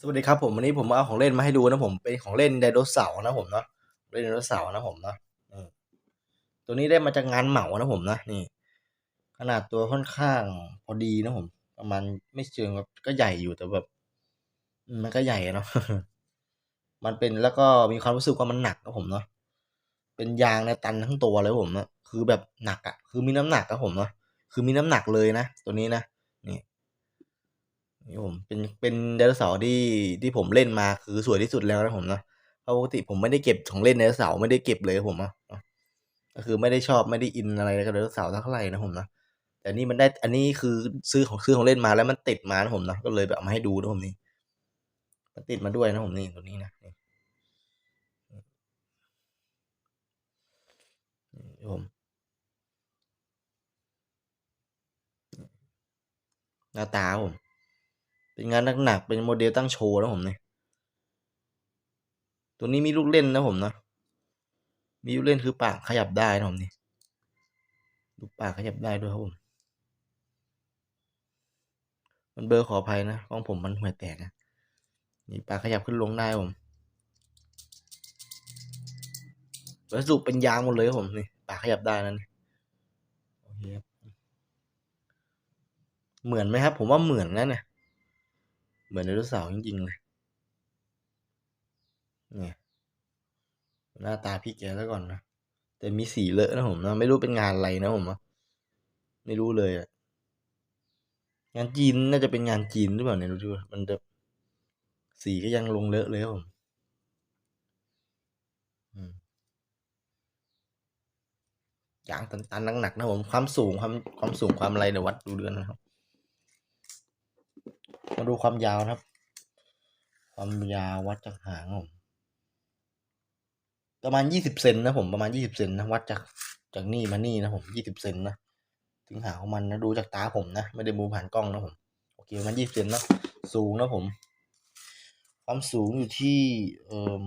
สวัสดีครับผมวันนี้ผมเอาของเล่นมาให้ดูนะผมเป็นของเล่นไดโนเสาร์นะผมเนาะเล่นไดโนเสาร์นะผมเนาะตัวนี้ได้มาจากงานเหมานะผมนะนี่ ขนาดตัวค่อนข้างพอดีนะผม ประมาณไม่เชิงแบบก็ใหญ่อยู่แต่แบบมันก็ใหญ่เนาะมันเป็นแล้วก็มีความรู้สึกว่ามันหนักนะผมเนาะเป็นยางในตันทั้งตัวเลยผมเนาะคือแบบหนักอะ่ะ คือมีน้ำหนักนะผมเนาะคือมีน้ำหนักเลยนะตัวนี้นะ นี่ผมเป็นเป็นไดโนเสาร์ที่ที่ผมเล่นมาคือสวยที่สุดแล้วนะผมนะเพราะปกติผมไม่ได้เก็บของเล่นไดโนเสาร์ไม่ได้เก็บเลยผมอะก็คือไม่ได้ชอบไม่ได้อินอะไรกับไดโนเสาร์เท่าไหร่นะผมนะแต่นี่มันได้อันนี้คือซื้อของซื้อของเล่นมาแล้วมันติดมานะผมนะก็เลยแบบเอามาให้ดูนะผมนี่มันติดมาด้วยนะผมนี่ตัวนี้นะนี่ผมหน้าตาผม เป็นงานหนักๆเป็นโมเดลตั้งโชว์นะผมเนี่ยตัวนี้มีลูกเล่นนะผมนะมีลูกเล่นคือปากขยับได้นะผมนี่ลูปากขยับได้ด้วยครับผม มันเบอร์ขออภัยนะของผมมันห่วยแตกนะนี่ปากขยับขึ้นลงได้ผมวัสดุเป็นยางหมดเลยผมนี่ปากขยับได้นั่นนี่โอเคครับเหมือนไหมครับ ผมว่าเหมือนนะเนี่ย เหมือนไดโนเสาร์จริงๆเลยเนี่ยหน้าตาพี่แกแล้วก่อนนะแต่มีสีเลอะนะผมนะไม่รู้เป็นงานอะไรนะผมนะไม่รู้เลยอะงานจีนน่าจะเป็นงานจีนหรือเปล่าเนี่ยดูดูมันจะสีก็ยังลงเลอะเลยผมอืมยางตันๆหนักๆนะผมความสูงความความสูงความอะไรเดี๋ยววัดดูเดือนนะครับ มาดูความยาวนะครับ ความยาววัดจากหางผมประมาณยี่สิบเซนนะผมประมาณยี่สิบเซนนะวัดจากจากนี่มานี่นะผมยี่สิบเซนนะถึงหางของมันนะดูจากตาผมนะไม่ได้มูผ่านกล้องนะผมโอเคประมันยี่สิบเซนนะสูงนะผม ความสูงอยู่ที่เอ่อ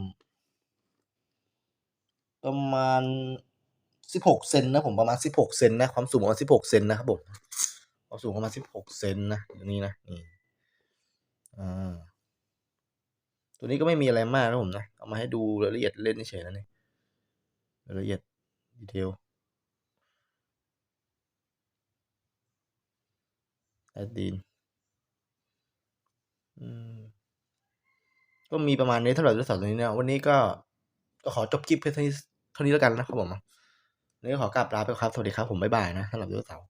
ประมาณสิบหกเซนนะผมประมาณสิบหกเซนนะความสูงประมาณสิบหกเซนนะครับผมความสูงประมาณสิบหกเซนนะอย่างนี้นะนี่อ่า ตัวนี้ก็ไม่มีอะไรมากนะผมนะ เอามาให้ดูรายละเอียดเล่นเฉยๆนะนี่รายละเอียดดีเทลแอดดีนอืมก็มีประมาณนี้สำหรับเรื่องสาวตัวนี้นะวันนี้ก็ก็ขอจบคลิปเพียงเท่านี้เท่านี้แล้วกันนะครับผมนนี้ก็ขอกราบลาไปครับ สวัสดีครับผม บ๊ายบายนะสำหรับเรื่องสาว